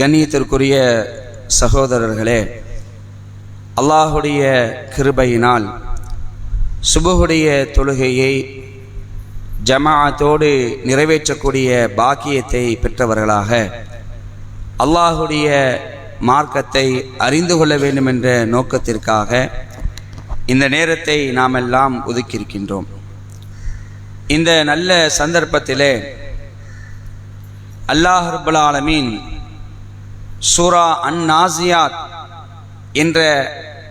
கண்ணியத்திற்குரிய சகோதரர்களே அல்லாஹுடைய கிருபையினால் சுபுகுடைய தொழுகையை ஜமாஅத்தோடு நிறைவேற்றக்கூடிய பாக்கியத்தை பெற்றவர்களாக அல்லாஹுடைய மார்க்கத்தை அறிந்து கொள்ள வேண்டும் என்ற நோக்கத்திற்காக இந்த நேரத்தை நாம் எல்லாம் ஒதுக்கியிருக்கின்றோம். இந்த நல்ல சந்தர்ப்பத்திலே அல்லாஹ் ரபுல் ஆலமீன் சூரா அன் நாசியாத் என்ற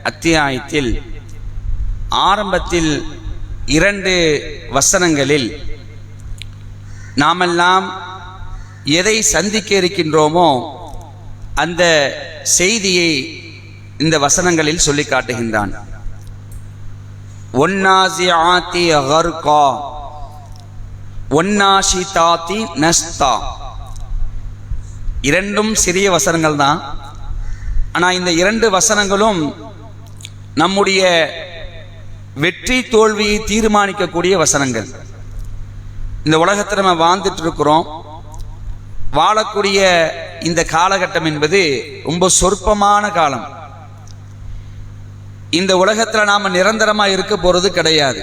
அத்தியாயத்தில் ஆரம்பத்தில் இரண்டு வசனங்களில் நாமெல்லாம் எதை சந்திக்க இருக்கின்றோமோ அந்த செய்தியை இந்த வசனங்களில் சொல்லி காட்டுகின்றான். ஒன்னாசியாத்தி அகர்கா ஒன்னாஷிதாத்தி நஸ்தா. இரண்டும் சிறிய வசனங்கள் தான் ஆனால் இந்த இரண்டு வசனங்களும் நம்முடைய வெற்றி தோல்வியை தீர்மானிக்கக்கூடிய வசனங்கள். இந்த உலகத்தில் நம்ம வாழ்ந்துட்டு இருக்கிறோம் வாழக்கூடிய இந்த காலகட்டம் என்பது ரொம்ப சொற்பமான காலம். இந்த உலகத்தில் நாம் நிரந்தரமாக இருக்க போகிறது கிடையாது.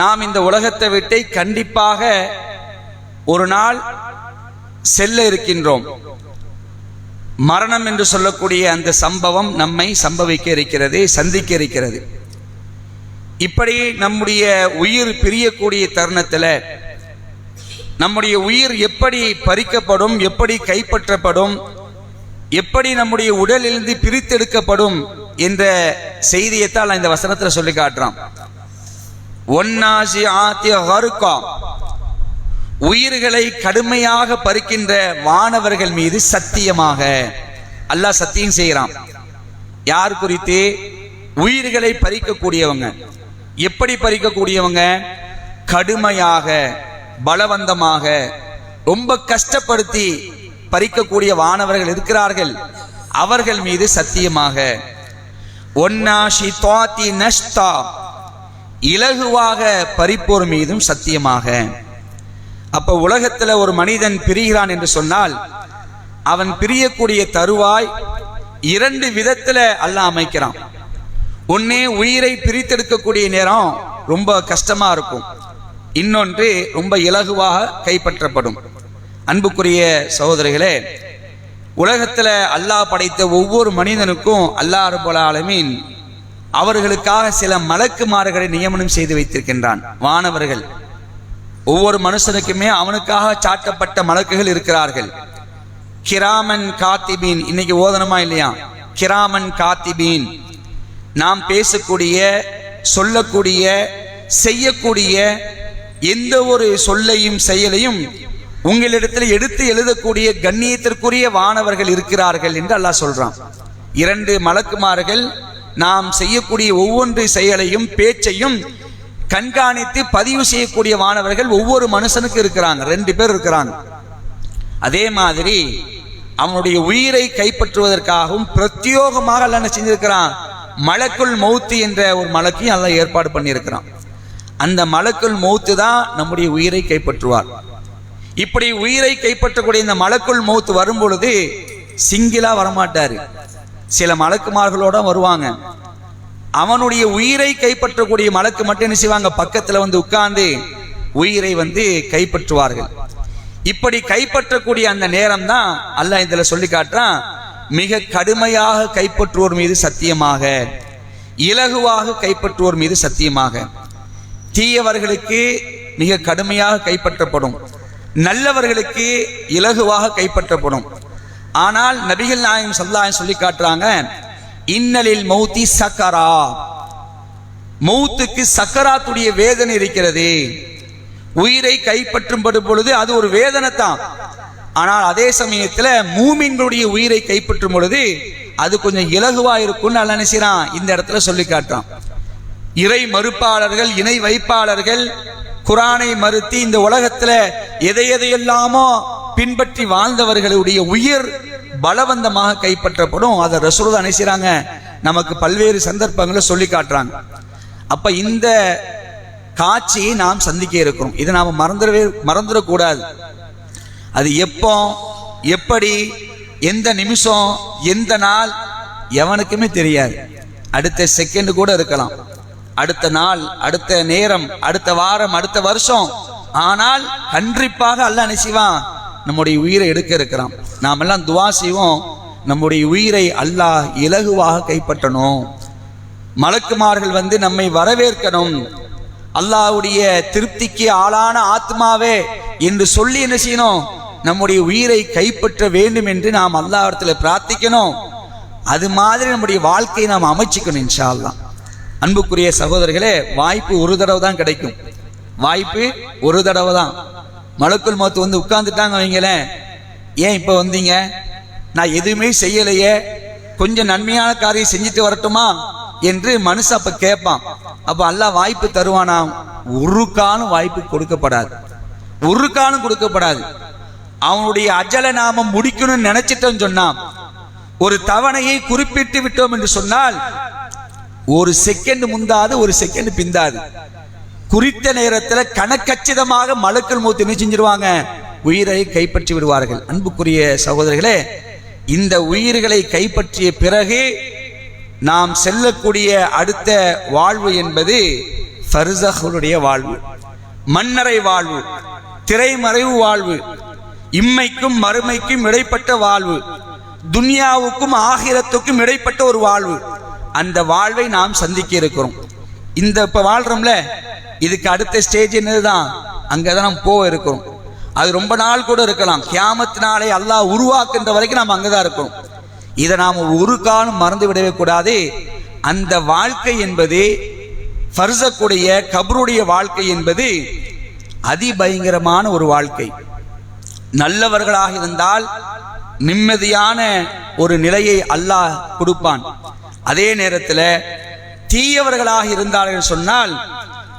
நாம் இந்த உலகத்தை விட்டு கண்டிப்பாக ஒரு நாள் செல்ல இருக்கின்றோம். மரணம் என்று சொல்லக்கூடிய அந்த சம்பவம் நம்மை சம்பவிக்க இருக்கிறது சந்திக்க இருக்கிறது. இப்படி நம்முடைய உயிர் பிரியக்கூடிய தருணத்தில் நம்முடைய உயிர் எப்படி பறிக்கப்படும் எப்படி கைப்பற்றப்படும் எப்படி நம்முடைய உடலிலிருந்து பிரித்தெடுக்கப்படும் என்ற செய்தியைத்தான் இந்த வசனத்தில் சொல்லி காட்டுறான். ஒன்னாசி ஆத்திய ஹருக்கா. உயிர்களை கடுமையாக பறிக்கின்ற வானவர்கள் மீது சத்தியமாக. அல்லாஹ் சத்தியம் செய்கிறான். யார் குறித்து? உயிர்களை பறிக்கக்கூடியவங்க. எப்படி பறிக்கக்கூடியவங்க? கடுமையாக பலவந்தமாக ரொம்ப கஷ்டப்படுத்தி பறிக்கக்கூடிய வானவர்கள் இருக்கிறார்கள். அவர்கள் மீது சத்தியமாக. ஒன்னாஷி துவாத்தி நஷ்தா. இலகுவாக பறிப்போர் மீதும் சத்தியமாக. அப்ப உலகத்துல ஒரு மனிதன் பிரிகிறான் என்று சொன்னால் அவன் பிரியக்கூடிய தருவாய் இரண்டு விதத்துல அல்லாஹ் அமைக்கிறான். ஒன்னே உயிரை பிரித்தெடுக்கக்கூடிய நேரம் ரொம்ப கஷ்டமா இருக்கும். இன்னொன்று ரொம்ப இலகுவாக கைப்பற்றப்படும். அன்புக்குரிய சகோதரிகளே உலகத்துல அல்லாஹ் படைத்த ஒவ்வொரு மனிதனுக்கும் அல்லாஹ் ரபுல் ஆலமீன் அவர்களுக்காக சில மலக்குமார்களை நியமனம் செய்து வைத்திருக்கின்றான். வானவர்கள் ஒவ்வொரு மனுஷனுக்குமே அவனுக்காக சாட்டப்பட்ட மலக்குகள் இருக்கிறார்கள். கிராமன் காத்திபீன் இன்னைக்கு ஓதனமா இல்லையா? கிராமன் காத்திபீன். நாம் பேசக்கூடிய சொல்லக்கூடிய செய்யக்கூடிய எந்த ஒரு சொல்லையும் செயலையும் உங்களிடத்தில் எடுத்து எழுதக்கூடிய கண்ணியத்திற்குரிய வானவர்கள் இருக்கிறார்கள் என்று அல்லாஹ் சொல்றான். இரண்டு மலக்குமார்கள் நாம் செய்யக்கூடிய ஒவ்வொன்று செயலையும் பேச்சையும் கண்காணித்து பதிவு செய்யக்கூடிய மாணவர்கள் ஒவ்வொரு மனுஷனுக்கு இருக்கிறாங்க. ரெண்டு பேர் இருக்கிறாங்க. அதே மாதிரி அவனுடைய உயிரை கைப்பற்றுவதற்காகவும் பிரத்யோகமாக அல்ல என்ன செஞ்சிருக்கிறான்? மலக்குள் மௌத்து என்ற ஒரு மலக்கையும் அல்ல ஏற்பாடு பண்ணியிருக்கிறான். அந்த மலக்குள் மௌத்து தான் நம்முடைய உயிரை கைப்பற்றுவார். இப்படி உயிரை கைப்பற்றக்கூடிய இந்த மலக்குள் மௌத்து வரும் பொழுது சிங்கிளா வரமாட்டாரு. சில மலக்குமார்களோட வருவாங்க. அவனுடைய உயிரை கைப்பற்றக்கூடிய மலக்கு மட்டும் என்ன செய்வாங்க? பக்கத்துல வந்து உட்கார்ந்து உயிரை வந்து கைப்பற்றுவார்கள். இப்படி கைப்பற்றக்கூடிய அந்த நேரம் தான் அல்லாஹ் இதுல சொல்லி காட்டுறான் மிக கடுமையாக கைப்பற்றுவோர் மீது சத்தியமாக இலகுவாக கைப்பற்றுவோர் மீது சத்தியமாக. தீயவர்களுக்கு மிக கடுமையாக கைப்பற்றப்படும் நல்லவர்களுக்கு இலகுவாக கைப்பற்றப்படும். ஆனால் நபிகள் நாயகம் சல்லாயம் சொல்லி காட்டுறாங்க இன்னலில் மௌத்தி சக்கரா. மௌத்துக்கு சக்கராத்துடைய வேதனை இருக்கிறது. உயிரை கைப்பற்றும்படும் பொழுது அது ஒரு வேதனை தான் ஆனால் அதே சமயத்தில் மூமின்களுடைய உயிரை கைப்பற்றும் பொழுது அது கொஞ்சம் இலகுவா இருக்கும்னு அல்ல நினைச்சான் இந்த இடத்துல சொல்லி காட்டுறான். இறை மறுப்பாளர்கள் இணை வைப்பாளர்கள் குரானை மறுத்து இந்த உலகத்துல எதை எதையெல்லாமோ பின்பற்றி வாழ்ந்தவர்களுடைய உயிர் பலவந்தமாக கைப்பற்றப்படும். அதை ரசூல் செய்கிறாங்க நமக்கு பல்வேறு சந்தர்ப்பங்களை சொல்லி காட்டுறாங்க. அப்ப இந்த காட்சியை நாம் சந்திக்க இருக்கிறோம். இதை நாம் மறந்துடவே மறந்துடக்கூடாது. அது எப்போ எப்படி எந்த நிமிஷம் எந்த நாள் எவனுக்குமே தெரியாது. அடுத்த செகண்ட் கூட இருக்கலாம். அடுத்த நாள் அடுத்த நேரம் அடுத்த வாரம் அடுத்த வருஷம். ஆனால் கண்டிப்பாக அல்ல நினைச்சிவான் நம்முடைய உயிரை எடுக்க இருக்கிறான். நாம் எல்லாம் துவா செய்வோம். நம்முடைய உயிரை அல்லாஹ் இலகுவாக கைப்பற்றணும். மலக்குமார்கள் வந்து நம்மை வரவேற்கணும். அல்லாஹ்வுடைய திருப்திக்கு ஆளான ஆத்மாவே என்று சொல்லி என்ன செய்யணும்? நம்முடைய உயிரை கைப்பற்ற வேண்டும் என்று நாம் அல்லாஹிடத்தில் பிரார்த்திக்கணும். அது மாதிரி நம்முடைய வாழ்க்கையை நாம் அமைச்சிக்கணும் இன்ஷால்லாம் அன்புக்குரிய சகோதரர்களே வாய்ப்பு ஒரு தடவை தான் கிடைக்கும். வாய்ப்பு ஒரு தடவை தான் மலக்குள் மௌத்து வந்து உட்கார்ந்துட்டாங்க வைங்களேன். ஏன் இப்போ வந்தீங்க? நான் எதுவுமே செய்யலையே. கொஞ்சம் நன்மையான காரியம் செஞ்சுட்டு வரட்டுமா? என்று மனுஷன் அப்போ கேட்பான். அப்போ அல்லாஹ் வாய்ப்பு தருவானா? ஒரு காலம் வாய்ப்பு கொடுக்கப்படாது. ஒரு காலம் கொடுக்கப்படாது. அவனுடைய அஜல நாம முடிக்கணும்னு நினைச்சிட்டோம் சொன்னான். ஒரு தவணையை குறிப்பிட்டு விட்டோம் என்று சொன்னால் ஒரு செகண்ட் முந்தாது ஒரு செகண்ட் பிந்தாது. குறித்த நேரத்தில் கணக்கச்சிதமாக மலக்கள் மூத்து என்ன செஞ்சிருவாங்க? உயிரை கைப்பற்றி விடுவார்கள். அன்புக்குரிய சகோதரர்களே இந்த உயிர்களை கைப்பற்றிய பிறகு நாம் செல்லக்கூடிய அடுத்த வாழ்வு என்பது ஃபர்சஹுடைய வாழ்வு மன்னரை வாழ்வு திரைமறைவு வாழ்வு இம்மைக்கும் மறுமைக்கும் இடைப்பட்ட வாழ்வு துன்யாவுக்கும் ஆகிரத்துக்கும் இடைப்பட்ட ஒரு வாழ்வு. அந்த வாழ்வை நாம் சந்திக்க இருக்கிறோம். இந்த இப்போ வாழ்றோம்ல இதுக்கு அடுத்த ஸ்டேஜ் என்னதுதான்? அங்கதான் நம்ம போக இருக்கிறோம். அது ரொம்ப நாள் கூட இருக்கலாம். கியாமத்தினாலே அல்லாஹ் உருவாக்குன்ற வரைக்கும் நாம் அங்கதான் இருக்கோம் இதை நாம் ஒரு காலம் மறந்து விடவே கூடாது. அந்த வாழ்க்கை என்பது ஃபர்சக்குடைய கபருடைய வாழ்க்கை என்பது அதிபயங்கரமான ஒரு வாழ்க்கை. நல்லவர்களாக இருந்தால் நிம்மதியான ஒரு நிலையை அல்லாஹ் கொடுப்பான். அதே நேரத்தில் தீயவர்களாக இருந்தார்கள் சொன்னால்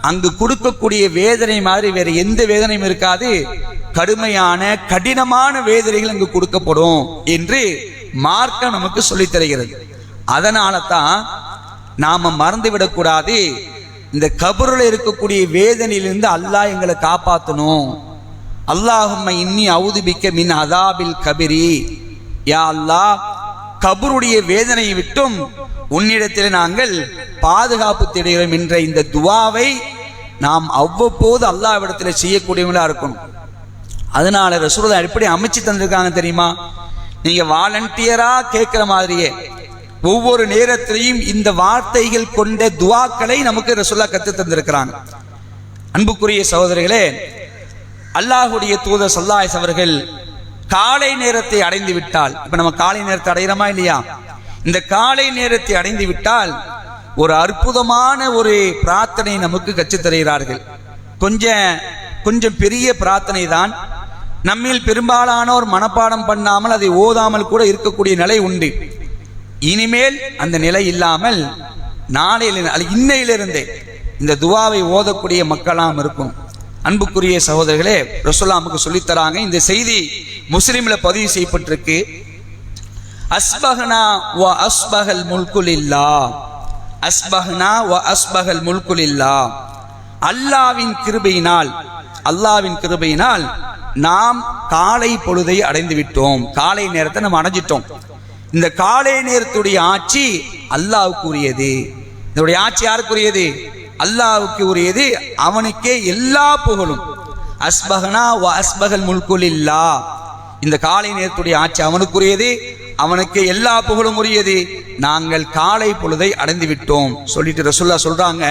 அங்கு கொடுக்கக்கூடிய வேதனை மாதிரி வேற எந்த வேதனையும் இருக்காது. கடுமையான கடினமான வேதனைகள் அங்கு கொடுக்கப்படும் என்று மார்க்கம் நமக்கு சொல்லித் தருகிறது. அதனால தான் நாம மறந்து விடக்கூடாது இந்த கபருல இருக்கக்கூடிய வேதனையிலிருந்து அல்லாஹ் எங்களை காப்பாற்றணும் அல்லாஹும் இன்னி அவுதுபிக்க மின் அதாபில் கபிரி. யா அல்லாஹ் கபருடைய வேதனையை விட்டும் உன்னிடத்தில் நாங்கள் பாதுகாப்பு தேடுகிறோம் என்ற இந்த துவாவை நாம் அவ்வப்போது அல்லாவிடத்தில் செய்யக்கூடியவங்களா இருக்கணும். அதனால ரசூலதா எப்படி அமைச்சு தந்திருக்காங்க தெரியுமா? நீங்க வாலண்டியரா கேட்கிற மாதிரியே ஒவ்வொரு நேரத்திலையும் இந்த வார்த்தைகள் கொண்ட துவாக்களை நமக்கு ரசூல்லா கத்து தந்திருக்கிறாங்க. அன்புக்குரிய சகோதரிகளே அல்லாஹுடைய தூதர் சல்லாஸ் அவர்கள் காலை நேரத்தை அடைந்து விட்டால் இப்ப நம்ம காலை நேரத்தை அடைகிறோமா இல்லையா? இந்த காலை நேரத்தை அடைந்து விட்டால் ஒரு அற்புதமான ஒரு பிரார்த்தனை நமக்கு கற்றுத் தருகிறார்கள் கொஞ்சம் கொஞ்சம் பெரிய பிரார்த்தனை தான் நம்மில் பெரும்பாலானோர் மனப்பாடம் பண்ணாமல் அதை ஓதாமல் கூட இருக்கக்கூடிய நிலை உண்டு. இனிமேல் அந்த நிலை இல்லாமல் நாளையில இன்னையிலிருந்தே இந்த துவாவை ஓதக்கூடிய மக்களாம் இருக்கும் அன்புக்குரிய சகோதரர்களே ரசோல்லாமுக்கு சொல்லித்தராங்க இந்த செய்தி முஸ்லீமில் பதிவு செய்யப்பட்டிருக்கு. அஸ்பஹனா வ முல்குல் இல்லா அஸ்பஹ்னா வ அஸ்பஹல் முல்குலில்லா. அல்லாவின் கிருபையினால் அல்லாவின் கிருபையினால் நாம் காலை பொழுதை அடைந்து விட்டோம். காலை நேரத்தை நம்ம அடைஞ்சிட்டோம். இந்த காலை நேரத்துடைய ஆட்சி அல்லாவுக்கு உரியது இதனுடைய ஆட்சி யாருக்குரியது? அல்லாவுக்கு உரியது அவனுக்கே எல்லா புகழும். அஸ்பகனா வ அஸ்பகல் முல்குலில்லா. இந்த காலை நேரத்துடைய ஆட்சி அவனுக்குரியது அவனுக்கு எல்லா புகழும் உரியது. நாங்கள் காலை பொழுதை அடைந்து விட்டோம் சொல்லிட்டு ரசுல்லா சொல்றாங்க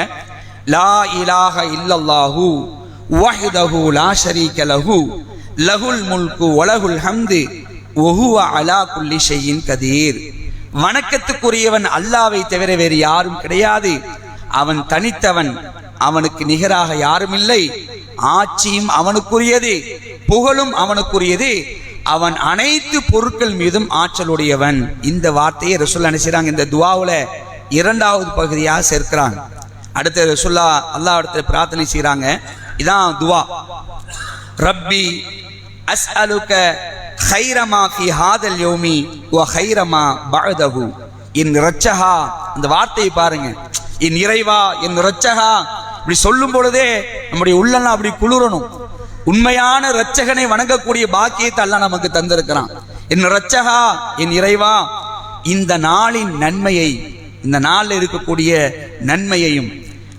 லா இலாக இல்லல்லாஹு வஹ்தஹு லா ஷரீக லஹு லஹுல் முல்கு வலகுல் ஹம்து ஒஹுவ அலா குல்லி ஷையின் கதீர். வணக்கத்துக்குரியவன் அல்லாவை தவிர வேறு யாரும் கிடையாது. அவன் தனித்தவன் அவனுக்கு நிகராக யாரும் இல்லை. ஆட்சியும் அவனுக்குரியது புகழும் அவனுக்குரியது. அவன் அனைத்து பொருட்கள் மீதும் ஆற்றலுடையவன். இந்த வார்த்தையை ரசுல்லா நினைச்சாங்க இந்த துவாவில் இரண்டாவது பகுதியாக சேர்க்கிறாங்க. அடுத்த ரசுல்லா அல்லா இடத்துல பிரார்த்தனை செய்கிறாங்க இதான் துவா. ரப்பி அஸ் அலுக்க ஹைரமா ஃபி ஹாதல் யோமி ஓ ஹைரமா பஅதஹு. என் ரச்சகா அந்த வார்த்தையை பாருங்க. என் இறைவா என் ரச்சகா இப்படி சொல்லும் பொழுதே நம்முடைய உள்ளெல்லாம் அப்படி குளிரணும். உண்மையான இரட்சகனை வணங்கக்கூடிய பாக்கியத்தை அல்ல நமக்கு தந்திருக்கிறான். என் ரச்சகா என் இறைவா இந்த நாளின் நன்மையை இந்த நாளில் இருக்கக்கூடிய நன்மையையும்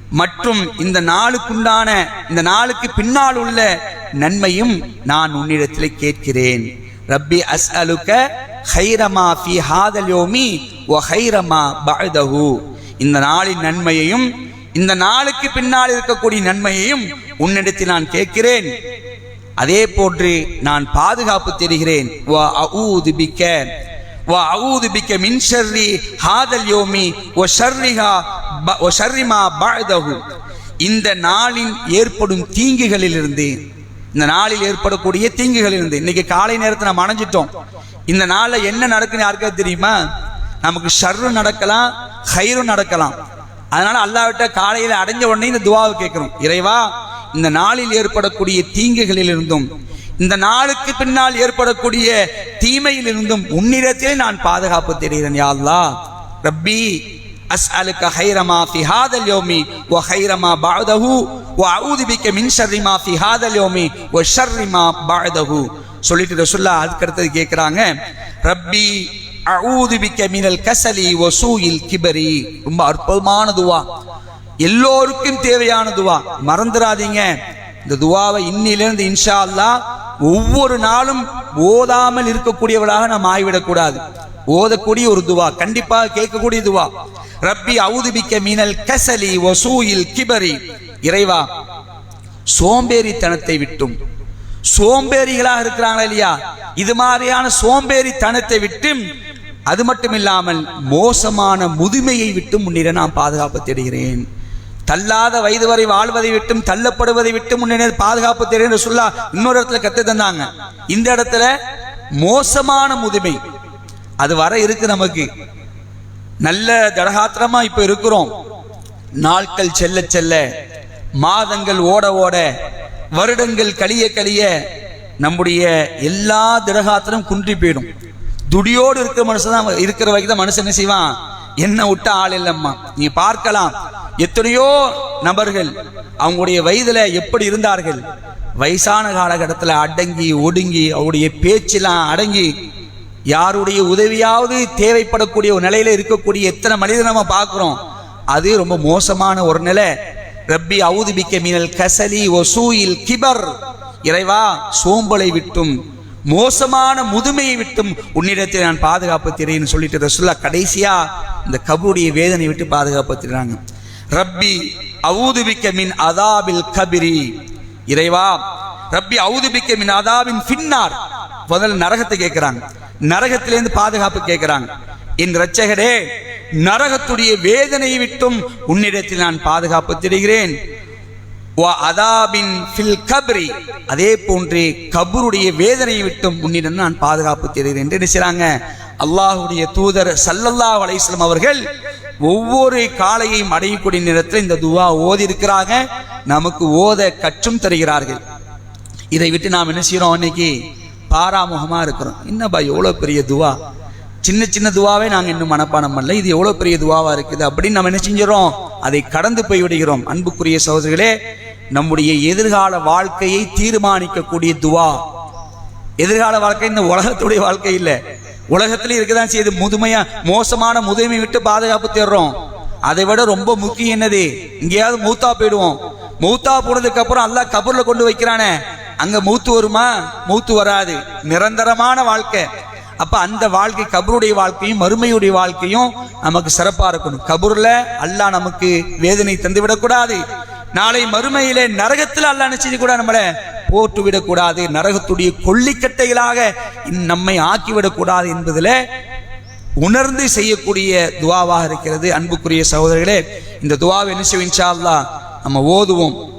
மற்றும் இந்த நாளுக்குண்டான இந்த நாளுக்கு பின்னால் உள்ள நன்மையும் நான் உன்னிடத்தில் கேட்கிறேன். ரப்பி அஸ் அலுக்க ஹைரமா ஃபி ஹாதல்யோமி ஒ ஹைரமா பஅதஹு. இந்த நாளின் நன்மையையும் இந்த நாளுக்கு பின்னால் இருக்கக்கூடிய நன்மையையும் உன்னிடத்தில் நான் கேட்கிறேன். அதே போன்று நான் பாதுகாப்பு தெரிகிறேன். வ அஊது பிக்க. வ அஊது ஹாதல் யோமி ஷர்ரிஹா ப- ஷர்ரிமா இந்த நாளின் ஏற்படும் தீங்குகளிலிருந்து இந்த நாளில் ஏற்படக்கூடிய தீங்குகளிலிருந்து இன்னைக்கு காலை நேரத்தை நம்ம அணைஞ்சிட்டோம். இந்த நாளில் என்ன நடக்குன்னு யாருக்காவது தெரியுமா? நமக்கு ஷர்ரு நடக்கலாம் ஹைரும் நடக்கலாம். அதனால அல்லாவிட்ட காலையில் அடைஞ்ச உடனே இந்த துவாவை கேட்கிறோம். இறைவா இந்த நாளில் ஏற்படக்கூடிய தீங்குகளிலிருந்தும் இந்த நாளுக்கு பின்னால் ஏற்படக்கூடிய தீமையிலிருந்தும் உன்னிடத்திலே நான் பாதுகாப்பு தெரிகிறேன் யாழ்லா ரப்பி ரப்பி அலுக்க ஹைரமா ஃபி ஹாதல் யோமி ஓ ஹைரமா பாதஹு ஓ அஊது பிக்க மின் ஷர்ரிமா ஃபி ஹாதல் யோமி ஓ ஷர்ரிமா பாதஹு சொல்லிட்டு ரசுல்லா அதுக்கு அடுத்தது கேட்குறாங்க ரப்பி அஊது பிக்க மினல் கசலி ஓ சூயில் கிபரி. ரொம்ப அற்புதமான துவா. எல்லோருக்கும் தேவையான துவா. மறந்துடாதீங்க. இந்த துவாவை இன்னிலிருந்து இன்ஷா அல்லா ஒவ்வொரு நாளும் ஓதாமல் இருக்கக்கூடியவளாக நாம் ஆகிவிடக்கூடாது. ஓதக்கூடிய ஒரு துவா கண்டிப்பாக கேட்கக்கூடிய துவா. ரப்பி அவுதுபிக்க மீனல் கசலி வசூயில் கிபரி. இறைவா சோம்பேறித்தனத்தை விட்டும். சோம்பேறிகளாக இருக்கிறாங்களா இல்லையா? இது மாதிரியான சோம்பேறித்தனத்தை விட்டும். அது மட்டும் இல்லாமல் மோசமான முதுமையை விட்டு முன்னிட நான் பாதுகாப்பு தேடுகிறேன். தள்ளாத வயது வரை வாழ்வதை விட்டும் தள்ளப்படுவதை விட்டும் முன்னே பாதுகாப்பு தெரியும் சொல்லா இன்னொரு இடத்துல கத்து தந்தாங்க. இந்த இடத்துல மோசமான முதுமை. அது வர இருக்கு நமக்கு. நல்ல தடகாத்திரமா இப்ப இருக்கிறோம். நாட்கள் செல்ல செல்ல மாதங்கள் ஓட ஓட வருடங்கள் கழிய கழிய நம்முடைய எல்லா திடகாத்திரம் குன்றி போயிடும். துடியோடு இருக்கிற மனுஷன் தான் இருக்கிற வரைக்கும் தான் மனுஷன் என்ன செய்வான்? என்ன விட்ட ஆள் இல்லம்மா. நீங்க பார்க்கலாம். எத்தனையோ நபர்கள் அவங்களுடைய வயதுல எப்படி இருந்தார்கள்? வயசான காலகட்டத்தில் அடங்கி ஒடுங்கி அவருடைய பேச்செல்லாம் அடங்கி யாருடைய உதவியாவது தேவைப்படக்கூடிய ஒரு நிலையில இருக்கக்கூடிய எத்தனை மனிதர் நம்ம பார்க்குறோம்? அது ரொம்ப மோசமான ஒரு நிலை. ரப்பி அவுதுபிக்க மீனல் கசலி ஒசூயில் கிபர். இறைவா சோம்பலை விட்டும் மோசமான முதுமையை விட்டும் உன்னிடத்தில் நான் பாதுகாப்பு தெரியுன்னு சொல்லிட்டு ரசுல்லா கடைசியா இந்த கபருடைய வேதனை விட்டு பாதுகாப்பு தெரியுறாங்க ரப்பி அவுதுபிக்க மின் அதாபில் கபிரி. இறைவா ரப்பி அவுதுபிக்க மின் அதாபின் பின்னார் முதல்ல நரகத்தை கேட்கிறாங்க. நரகத்திலிருந்து பாதுகாப்பு கேட்கிறாங்க. என் ரச்சகரே நரகத்துடைய வேதனையை விட்டும் உன்னிடத்தில் நான் பாதுகாப்பு தெரிகிறேன் அதாபின் ஃபில் கப்ரி. அதே போன்று கபருடைய வேதனையை விட்டும் உன்னிடம் நான் பாதுகாப்பு தெரிகிறேன் என்று நினைச்சாங்க அல்லாஹுடைய தூதர் சல்லல்லா அலைஹிஸ்ஸலாம் அவர்கள் ஒவ்வொரு காலையையும் அடையக்கூடிய நேரத்தில் இந்த துவா ஓதி இருக்கிறாங்க நமக்கு ஓத கற்றும் தருகிறார்கள். இதை விட்டு நாம் என்ன செய்யறோம் இன்னைக்கு பாராமுகமா இருக்கிறோம். என்னப்பா எவ்வளோ பெரிய துவா? சின்ன சின்ன துவாவே நாங்கள் இன்னும் மனப்பானம் பண்ணல. இது எவ்வளோ பெரிய துவாவா இருக்குது அப்படின்னு நம்ம என்ன செஞ்சிடறோம்? அதை கடந்து போய் விடுகிறோம் அன்புக்குரிய சகோதரிகளே நம்முடைய எதிர்கால வாழ்க்கையை தீர்மானிக்கக்கூடிய துவா. எதிர்கால வாழ்க்கை இந்த உலகத்துடைய வாழ்க்கை இல்லை. உலகத்திலே இருக்கதான் செய்யுது. முதுமையா மோசமான முதுமை விட்டு பாதுகாப்பு தேடுறோம். அதை விட ரொம்ப முக்கியம் என்னது? இங்கேயாவது மூத்தா போயிடுவோம். மூத்தா போனதுக்கு அப்புறம் அல்லாஹ் கபூர்ல கொண்டு வைக்கிறானே. அங்க மூத்து வருமா? மூத்து வராது. நிரந்தரமான வாழ்க்கை. அப்ப அந்த வாழ்க்கை கபருடைய வாழ்க்கையும் மறுமையுடைய வாழ்க்கையும் நமக்கு சிறப்பா இருக்கணும். கபூர்ல அல்லாஹ் நமக்கு வேதனை தந்து விடக்கூடாது நாளை மறுமையிலே நரகத்தில் அல்லா நிச்சயம் கூட நம்மளை போட்டு விடக்கூடாது நரகத்துடைய கொல்லிக்கட்டைகளாக நம்மை ஆக்கிவிடக்கூடாது என்பதில் உணர்ந்து செய்யக்கூடிய துவாவாக இருக்கிறது. அன்புக்குரிய சகோதரர்களே இந்த துவாவை என்ன செய்வோம் இன்ஷா நம்ம ஓதுவோம்.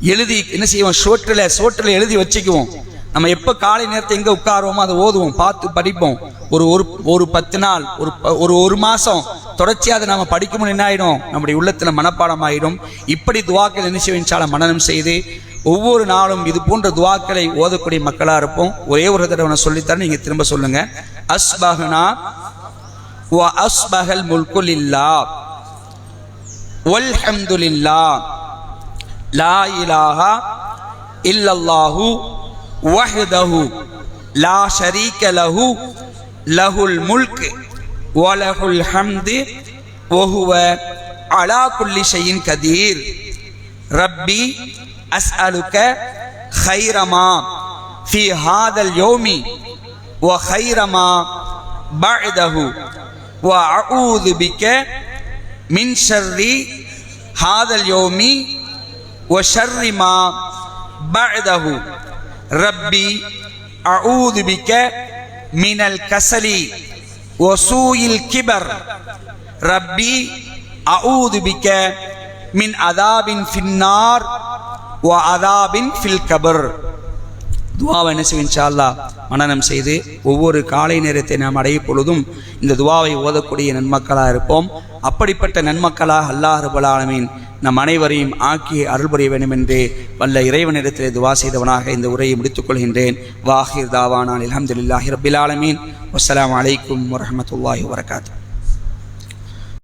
எழுதி என்ன செய்வோம்? சோற்றில் சோற்றில் எழுதி வச்சுக்குவோம். நம்ம எப்போ காலை நேரத்தை எங்கே உட்காருவோமோ அதை ஓதுவோம் பார்த்து படிப்போம். ஒரு ஒரு ஒரு பத்து நாள் ஒரு ப- ஒரு ஒரு மாதம் தொடர்ச்சியாக அதை நம்ம படிக்கும்போது என்ன ஆகிடும் நம்முடைய உள்ளத்தில் மனப்பாடம் ஆகிடும் இப்படி துவாக்கள் என்ன செய்வோம் மனனம் செய்து ஒவ்வொரு நாளும் இது போன்ற துவாக்களை ஓதக்கூடிய மக்களாக இருப்போம். ஒரே ஒரு தடவை சொல்லித்தரேன் நீங்கள் திரும்ப சொல்லுங்க. அஸ்பஹனா வ அஸ்பஹல் முல்குலில்லா வல்ஹம்துலில்லா. லா இலாஹா இல்லல்லாஹு வஹ்தஹு. லா ஷரீக லஹு. லஹுல் முல்க் வலஹுல் ஹம்து. வஹுவ அலா குல்லி ஷையின் கதீர். ரப்பி أسألك خير ما في هذا اليوم وخير ما بعده وأعوذ بك من شر هذا اليوم وشر ما بعده. ربي أعوذ بك من الكسل وسوء الكبر. ربي أعوذ بك من عذاب في النار வா அதாபின் ஃபில் கபர். துவாவை என்ன செய்யும் இன்ஷால்லா மனநம் செய்து ஒவ்வொரு காலை நேரத்தை நாம் அடையும் பொழுதும் இந்த துவாவை ஓதக்கூடிய நன்மக்களாக இருப்போம். அப்படிப்பட்ட நன்மக்களாக அல்லாஹ் ரபுல்லாலமின் நம் அனைவரையும் ஆக்கி அருள் புரிய வேண்டும் என்று வல்ல இறைவனிடத்திலே துவா செய்தவனாக இந்த உரையை முடித்துக் கொள்கின்றேன். வாஹிர் தாவானான் அலமதுல்லாஹி ரபில் ஆலமீன். அலைக்கும் வலைக்கம் வரமத்துல்லாஹி வரகாத்து